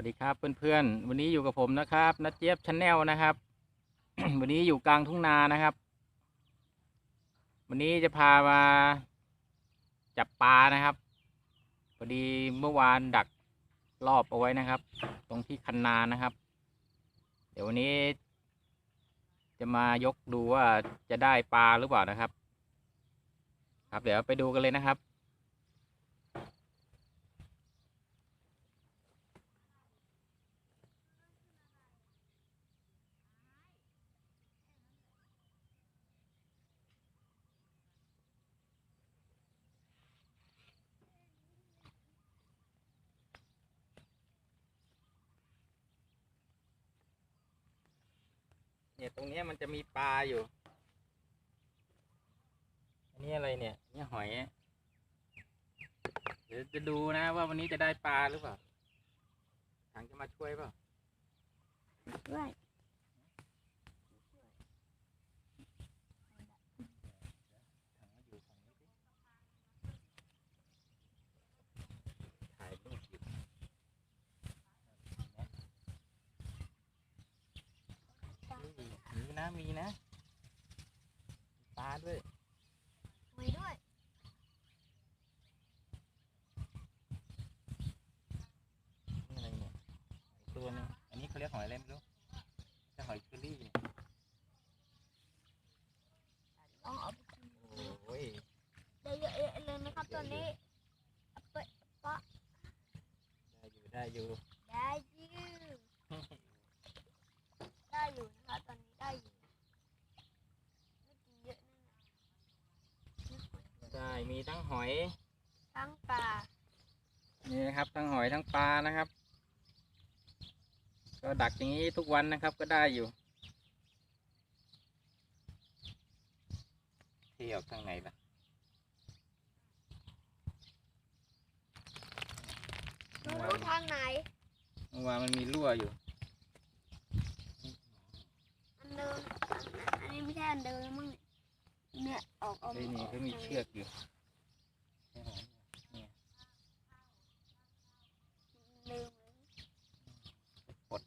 วัสดีครับเพื่อนๆ วันนี้อยู่กับผมนะครับนัดเจี๊ยบชาแนลนะครับ วันนี้อยู่กลางทุ่งนานะครับ วันนี้จะพามาจับปลานะครับพอดีเมื่อวานดักรอบเอาไว้นะครับ ตรงที่คันนานะครับ เดี๋ยววันนี้ จะมายกดูว่าจะได้ปลาหรือเปล่านะครับ ครับเดี๋ยวไปดูกันเลยนะครับ เนี่ยตรงเนี้ยมันจะมีปลาอยู่ อันนี้อะไรเนี่ยนี่หอย เดี๋ยวจะดูนะว่าวันนี้จะได้ปลาหรือเปล่าถังจะมาช่วยเปล่า ด้วย ถังมาอยู่ฝั่งนี้สิถ่ายรูปอยู่มี นะมีนะมีปลาด้วยหอยด้วยนี่อะไรเนี่ยหอยตัวหนึงอันนี้เขาเรียกหอยอะไรไม่รู้จะหอยเชอรี่เนี่ยลองเอาไปกินโอ้ยได้เยอะๆเลยนะครับตอนนี้เอาไปได้อยู่ได้อยู่ได้อยู่ได้อยู่นะครับตอนนี้ได้อยู่ไม่กินเยอะแน่นอนนี่หอยด้วย ได้มี ทั้งหอย ทั้งปลานี่นะครับ ทั้งหอยทั้งปลานะครับ ก็ดักอย่างนี้ทุกวันนะครับก็ได้อยู่เที่ยวข้างในปะไม่รู้ทางไหนเมื่อวานมันมีรั่วอยู่ อันเดิมอันนี้ไม่ใช่อันเดิมแล้วมั้งเนี่ยเนี่ยออกออกไอ้นี่ก็มีเชือกอยู่ใช่ไหมเนี่ย ลืมเลย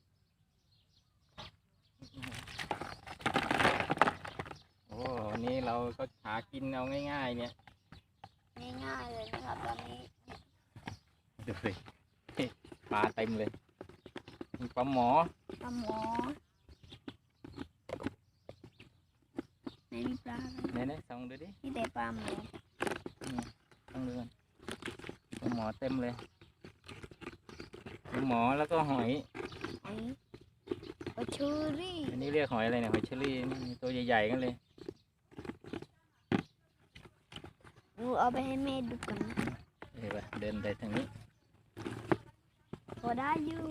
โอ้วั นนี้เราก็หากินเอาง่าย ๆ เนี่ยง่ายๆเลยนะครับตอนนี้ดูสิปลาเต็มเลยมีปลาหมอปลาหมอไม่มีปลาเลยไหนๆส่องดูดิมีแต่ปลาหมอต้องดูกันปลาหมอเต็มเลยปลาหมอแล้วก็หอยหอยปลาชูรี่อันนี้เรียกหอยอะไรเนี่ยหอยเชอรี่นี่ตัวใหญ่ๆกันเลย หนู เอาไปให้แม่ดูกันนะเห็นปะเดินไปทางนี้พอได้อยู่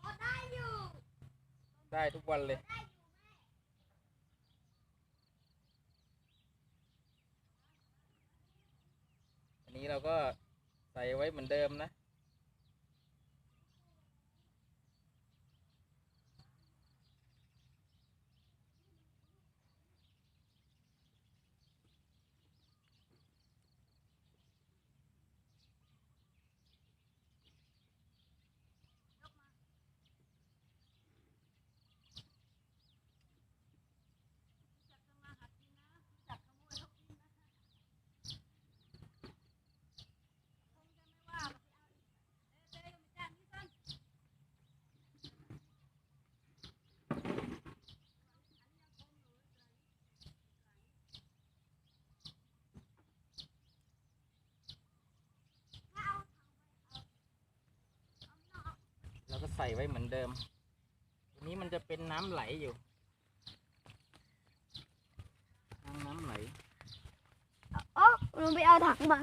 พอได้อยู่ได้ทุกวันเลย อันนี้เราก็ใส่ไว้เหมือนเดิมนะ ใส่ไว้เหมือนเดิมอันนี้มันจะเป็นน้ำไหลอยู่ทางน้ำไหลโอ้หนูไปเอาถังมา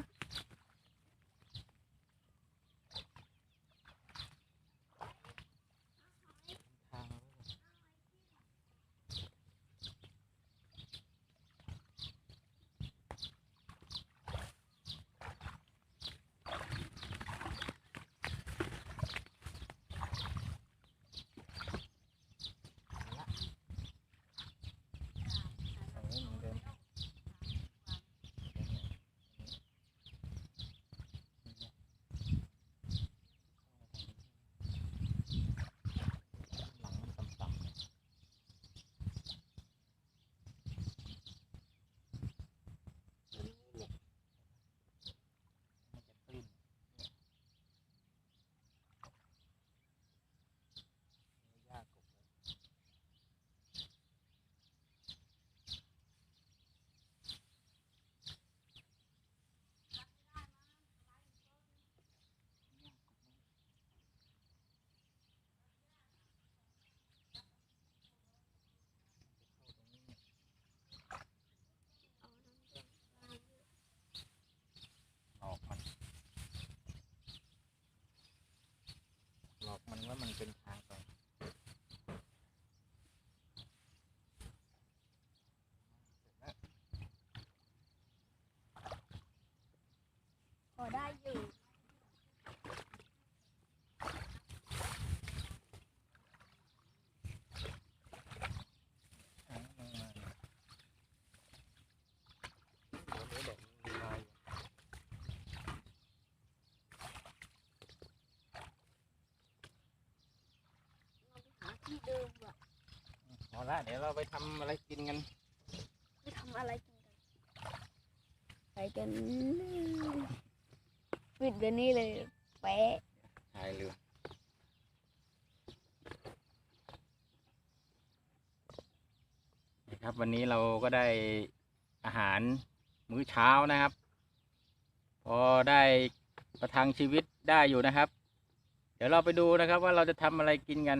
มันว่ามันเป็นทางไที่เดิมว่ะเอาละเดี๋ยวเราไปทำอะไรกินกันไปทำอะไรกินกันไปกันปิดเดี๋ยวนี้เลยแปะถ่ายเรือนะครับวันนี้เราก็ได้อาหารมื้อเช้านะครับ พอได้ประทังชีวิตได้อยู่นะครับ เดี๋ยวเราไปดูนะครับว่าเราจะทำอะไรกินกัน